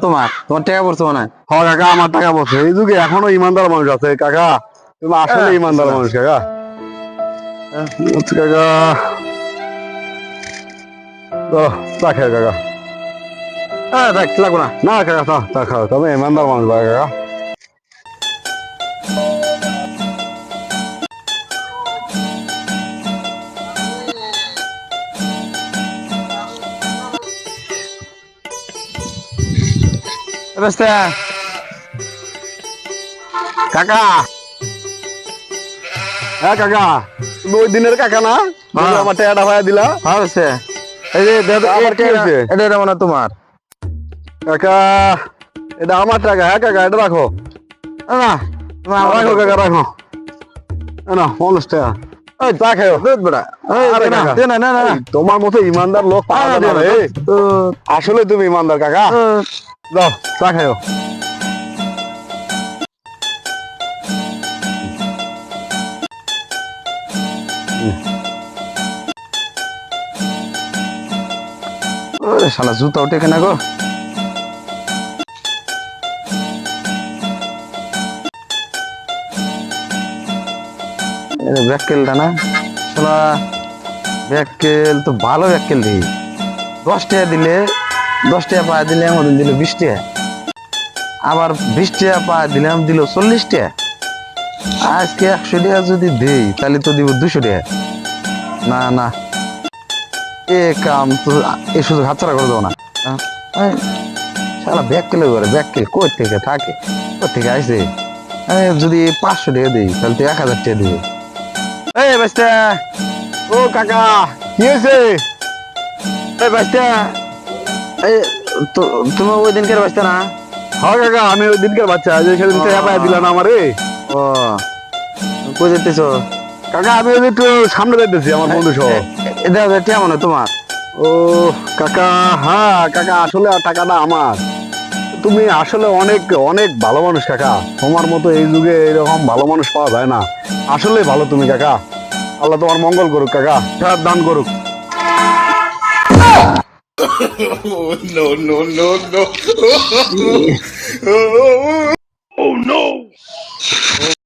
তোমার তোমার টাকা পড়ছো মানে হ কাকা আমার টাকা বসে এই যুগে এখনও ইমানদার মানুষ আছে কাকা। তুমি আসলে হ্যাঁ, ইমানদার। মানুষ কাকা। আচ্ছা, কাকা। চা খাও কাকা। হ্যাঁ দেখ লাগবো না। না কাকা চা খাও তুমি ইমানদার মানুষ কাকা। কাকা? হ্যাঁ কাকা। তুমি ওই দিনের কাকা না? হ্যাঁ। আমার টাকাটা ভাইয়া দিলা। হ্যাঁ বেস্তা এই যে? এটা মানে তোমার। কাকা এটা আমার টাকা। হ্যাঁ কাকা এটা রাখো। না রাখো কাকা রাখো। নাও, পঞ্চাশ টাকা। তোমার মতো ইমানদার লোক আসলে তুমি ইমানদার কাকা। দুধ। যাও চা শালা জুতা উঠে কেনা গো। ব্যাককেলটা না শালা ব্যাককেল তো ভালো ব্যাককেল দিই দশ টাকা দিলে দশ টাকা পায়ে দিলে আমাদের দিল বিশ টাকা। আবার বিশ টাকা পায়ে দিলাম দিল চল্লিশ টাকা। আজকে একশো টাকা যদি দেই তাহলে তো দিব দুশো টাকা। না না। এ কাম তো এ শুধু হাতছাড়া করে দেবো না? এই, ব্যাগ করে ব্যাগ কেলে কই থেকে থাকে? কই থেকে আসে এই, যদি পাঁচশো টাকা দিই তাহলে তো এক হাজার টাকা দিবে। এই বাস্তা ও কাকা কি হয়েছে এই বাস্তা এই তুমি ওই দিনকার বাস্তা না হ্যাঁ কাকা আমি ওই দিনকার বাচ্চা যে সেদিন পাইয়া দিলা না আমারে ও কই যেতেছো কাকা আমি ওই একটু সামনে যাইতেছি আমার বন্ধু সহ এটা মনে হয় তোমার ও কাকা হ্যাঁ কাকা আসলে টাকাটা আমার তুমি আসলে অনেক অনেক ভালো মানুষ কাকা। তোমার মতো এই যুগে এরকম ভালো মানুষ পাওয়া যায় না। আসলে ভালো তুমি কাকা। আল্লাহ তোমার মঙ্গল করুক কাকা। সার দান করুক। No, no, no, no. oh no!